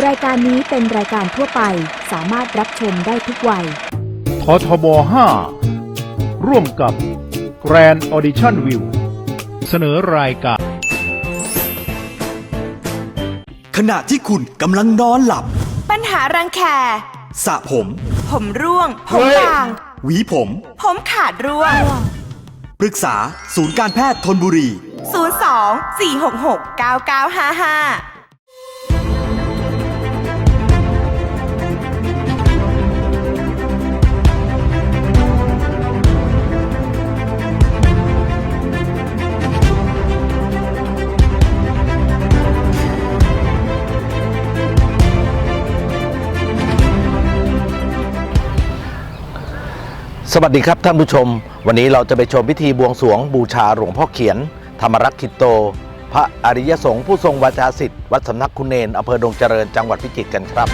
รายการนี้เป็นรายการทั่วไปสามารถรับชมได้ทุกวัย ททบ 5 ร่วมกับ Grand Audition View เสนอรายการ ขณะที่คุณกำลังนอนหลับ ปัญหารังแค สระผม ผมร่วง ผมเฮ้ยบาง หวีผม ผมขาดร่วง ปรึกษาศูนย์การแพทย์ทนบุรี 02 466 9955 สวัสดีครับท่านผู้ชม วันนี้เราจะไปชมพิธีบวงสรวงบูชาหลวงพ่อเขียน ธรรมรักษ์คิตโต พระอริยสงฆ์ผู้ทรงวาจาสิทธิ์วัดสำนักคุณเนนอำเภอดงเจริญจังหวัดพิจิตรกันครับ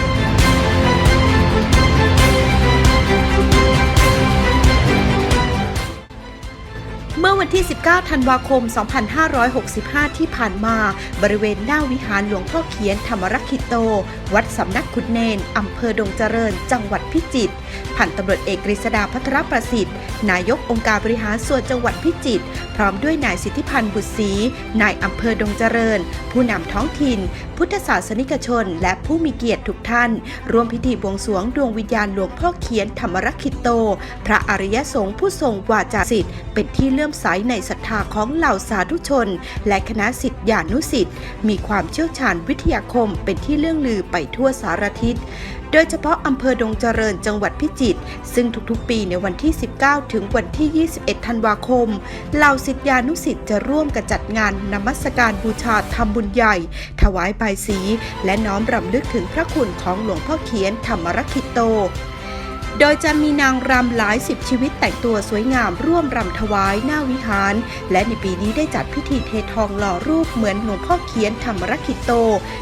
เมื่อวันที่ 19 ธันวาคม 2565 ที่ผ่านมา บริเวณหน้าวิหารหลวงพ่อเขียนธรรมรักขิโต วัดสำนักขุนเนนอำเภอดงเจริญ จังหวัดพิจิตรพันตำรวจเอกกฤษดาพัทรประสิทธิ์ นายกองค์การบริหารส่วนจังหวัดพิจิตรพร้อมด้วยนายสิทธิพันธ์บุตรศรีนายอำเภอดงเจริญ ผู้นำท้องถิ่น พุทธศาสนิกชน และผู้มีเกียรติทุกท่าน ร่วมพิธีบวงสรวงดวงวิญญาณหลวงพ่อเขียนธรรมรักขิโต พระอริยสงฆ์ผู้ทรงวาจาสิทธิ์เป็นที่เลื่อมใสในศรัทธาของเหล่าสาธุชน และคณะสิทธิานุสิทธิ์มีความเชี่ยวชาญวิทยาคมเป็นที่เลื่องลือไปทั่วสารทิศโดยเฉพาะอำเภอดงเจริญจังหวัดพิจิตร ซึ่งทุกๆ ปีในวันที่ 19 ถึงวันที่ 21 ธันวาคม เหล่าศิษยานุสิษย์จะร่วมกันจัดงานนมัสการบูชาทำบุญใหญ่ ถวายบายสี และน้อมรำลึกถึงพระคุณของหลวงพ่อเขียนธรรมรักขิโต โดยจะมีนางรำหลายสิบชีวิตแต่งตัวสวยงามร่วมรำถวายหน้าวิหาร และในปีนี้ได้จัดพิธีเททองหล่อรูปเหมือนหลวงพ่อเขียนธรรมรักขิโต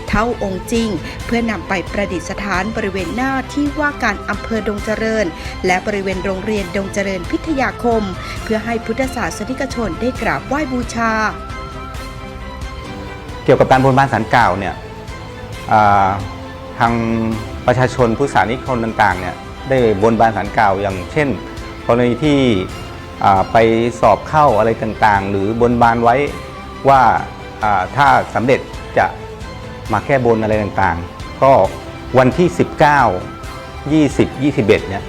เท่าองค์จริง เพื่อนำไปประดิษฐานบริเวณหน้าที่ว่าการอำเภอดงเจริญ และบริเวณโรงเรียนดงเจริญพิทยาคม เพื่อให้พุทธศาสนิกชนได้กราบไหว้บูชา เกี่ยวกับการบนบานสารกล่าวเนี่ยทางประชาชนผู้สานิกชนต่างๆเนี่ย ได้บนบานสารกล่าวอย่างเช่นกรณีที่ไปสอบเข้าอะไรต่างๆ หรือบนบานไว้ว่าถ้าสำเร็จจะมาแก้บนอะไรต่างๆ ก็วันที่ 19 20 21เนี่ย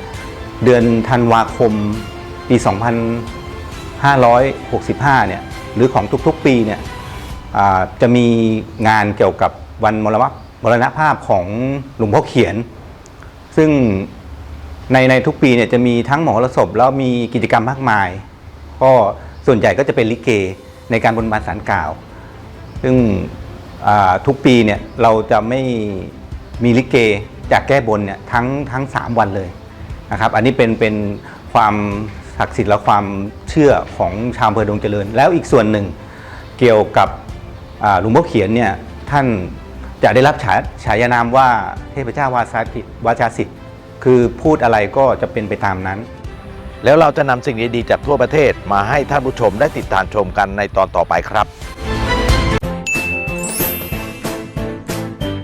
เดือนธันวาคมปี 2565เนี่ยหรือของทุกๆปีเนี่ยจะมีงานเกี่ยวกับวันมรณะมรณภาพของหลวงพ่อเขียน ซึ่ง ในในทุกปีเนี่ยจะมีทั้งหมอรสพแล้วมีกิจกรรมมากมาย ก็ส่วนใหญ่ก็จะเป็นลิเกในการบนบานสารกล่าว ซึ่งทุกปีเนี่ยเราจะไม่มีลิเกจากแก้บนเนี่ยทั้งทั้งสามวันเลยนะครับ อันนี้เป็นเป็นความศักดิ์สิทธิ์และความเชื่อของชาวอำเภอดงเจริญ แล้วอีกส่วนหนึ่งเกี่ยวกับหลวงพ่อเขียนเนี่ยท่านจะได้รับฉาฉายานามว่าเทพเจ้าวาสาสิทธิ์วาจาสิทธิ์ คือพูดอะไรก็จะเป็นไปตามนั้น แล้วเราจะนำสิ่งดีๆจากทั่วประเทศมาให้ท่านผู้ชมได้ติดตามชมกันในตอนต่อไปครับ